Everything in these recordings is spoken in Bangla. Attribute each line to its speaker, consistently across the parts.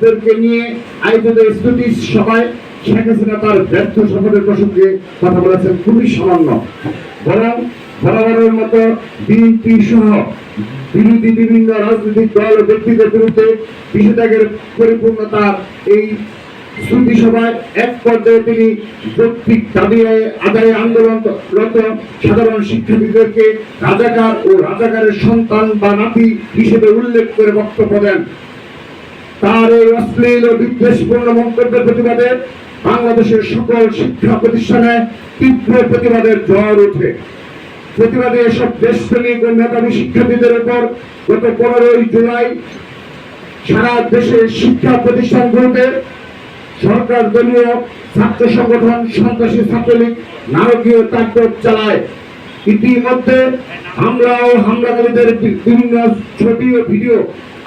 Speaker 1: শিক্ষকদেরকে নিয়ে আয়োজিত স্তুতি সভায় শেখ হাসিনা তার ব্যর্থ সফরের প্রসঙ্গে কথা বলেছেন খুবই সামান্য। বরং বরাবরের মতো বিএনপি সহ বিরোধী বিভিন্ন রাজনৈতিক দল ও ব্যক্তিদের বিরুদ্ধে নিষেধাজ্ঞার পরিপূর্ণতার এই শ্রুতি সভায় এক পর্যায়ে তিনি যৌক্তিক দাবি আদায়ে আন্দোলনরত সাধারণ শিক্ষার্থীদেরকে রাজাকার ও রাজাকারের সন্তান বা নাতি হিসেবে উল্লেখ করে বক্তব্য দেন। তার এই অশ্লীল ও বিদ্বেষপূর্ণ মন্তব্যের প্রতিবাদে বাংলাদেশের সকল শিক্ষা প্রতিষ্ঠানে তীব্র প্রতিবাদের জ্বর ওঠে প্রতিবাদে এসব দেশপ্রেমিক ও মেধাবী শিক্ষার্থীদের উপর গত পনেরোই জুলাই সারা দেশের শিক্ষা প্রতিষ্ঠানগুলোতে সরকার দলীয় ছাত্র সংগঠন সন্ত্রাসী ছাত্রলীগ নারকীয় তাণ্ডব চালায়। ইতিমধ্যে হামলা ও হামলাকারীদের বিভিন্ন ছবি ও ভিডিও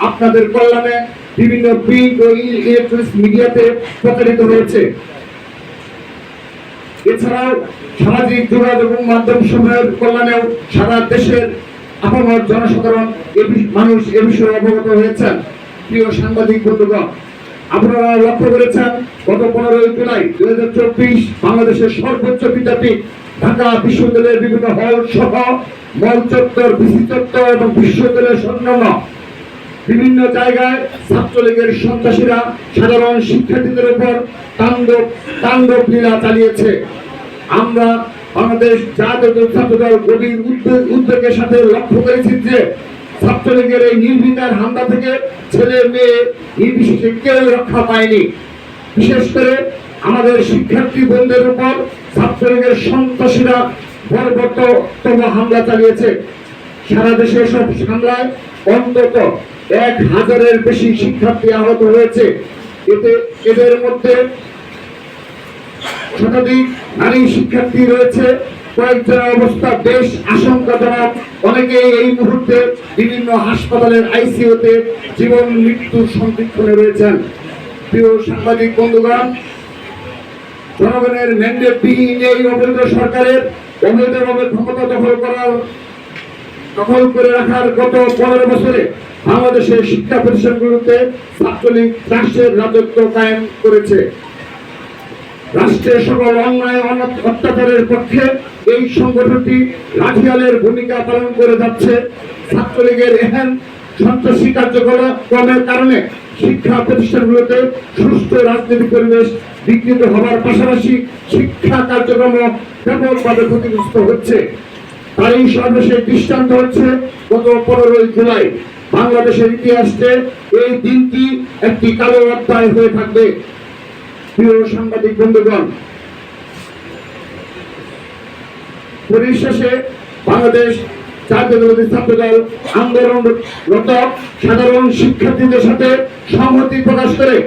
Speaker 1: আপনাদের কল্যাণে বিভিন্ন প্রিন্ট ও মিডিয়াতে প্রচারিত হয়েছে। এছাড়াও সামাজিক যোগাযোগ মাধ্যম সমূহের কল্যাণেও সারা দেশের আপামর জনসাধারণ মানুষ এ বিষয়ে অবগত হয়েছেন। প্রিয় সাংবাদিক বন্ধুগণ, আপনারা লক্ষ্য করেছেন, গত পনেরোই জুলাই দুই হাজার চব্বিশ বাংলাদেশের সর্বোচ্চ বিদ্যাপীঠ, ঢাকা বিশ্ববিদ্যালয়ের বিভিন্ন হল সহ মল চত্বর এবং বিশ্ববিদ্যালয়ের অন্যান্য বিভিন্ন জায়গায় ছাত্রলীগের সন্ত্রাসীরা সাধারণ শিক্ষার্থীদের উপর তাণ্ডব তাণ্ডব লীলা চালিয়েছে। আমরা বাংলাদেশ জাতীয় ছাত্রদল গভীর উদ্বেগ- উদ্বেগের সাথে লক্ষ্য করেছি যে ছাত্রলীগের এই নির্বিচার হামলা থেকে ছেলে, মেয়ে, নির্বিশেষে কেউ রক্ষা পায়নি। বিশেষ করে আমাদের শিক্ষার্থী বন্ধুদের উপর ছাত্রলীগের সন্ত্রাসীরা বর্বরতম হামলা চালিয়েছে। সারা দেশে সব হামলায় অন্তত এক হাজারের বেশি শিক্ষার্থী আহত হয়েছে। এতে এদের মধ্যে শতাধিক নারী শিক্ষার্থী রয়েছে। কয়েকজনের অবস্থা বেশ আশঙ্কাজনক। অনেকেই এই মুহূর্তে বিভিন্ন হাসপাতালের জীবন মৃত্যুর সন্দিক্ষণে রয়েছেন। প্রিয় সাংবাদিক বন্ধুগণ, জনগণের ম্যান্ডেট বিহীন এই অবৈধ সরকারের অবৈধভাবে ক্ষমতা দখল করার দখল করে রাখার গত পনেরো বছরে বাংলাদেশের শিক্ষা প্রতিষ্ঠানগুলোতে ছাত্রলীগ রাষ্ট্রের রাজত্ব কায়েম করেছে। রাষ্ট্রের সকল অন্যায় অত্যাচারের পক্ষে এই সংগঠনটি লাঠিয়ালের ভূমিকা পালন করে যাচ্ছে। ছাত্রলীগের এহেন সন্ত্রাসী কার্যক্রমের কারণে শিক্ষা প্রতিষ্ঠানগুলোতে সুষ্ঠু রাজনৈতিক পরিবেশ বিকৃত হওয়ার পাশাপাশি শিক্ষা কার্যক্রম ব্যাপকভাবে ক্ষতিগ্রস্ত হচ্ছে। তারই সর্বশেষ দৃষ্টান্ত হচ্ছে গত পনেরোই জুলাই। বাংলাদেশের ইতিহাসে এই দিনটি একটি কালো অধ্যায় হয়ে থাকবে। প্রিয় সাংবাদিক বন্ধুগণ পরিশেষে বাংলাদেশ আন্দোলনরত সাধারণ শিক্ষার্থীদের সাথে সংহতি প্রকাশ করে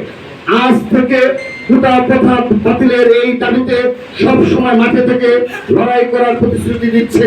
Speaker 1: আজ থেকে কোটা প্রথা বাতিলের এই দাবিতে সব সময় মাঠে থেকে লড়াই করার প্রতিশ্রুতি দিচ্ছে।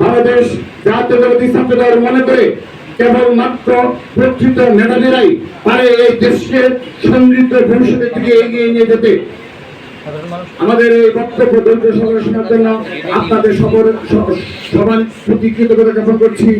Speaker 1: বাংলাদেশ জাতীয়তাবাদী ছাত্রদল মনে করে কেবলমাত্র প্রকৃত মেধাবীরাই পারে এই দেশকে সমৃদ্ধ ভবিষ্যতের দিকে এগিয়ে নিয়ে যেতে। আমাদের এই বক্তব্য দলীয় সমালোচনার জন্য আপনাদের সবার সবার প্রতি কৃতজ্ঞতা জ্ঞাপন করছি।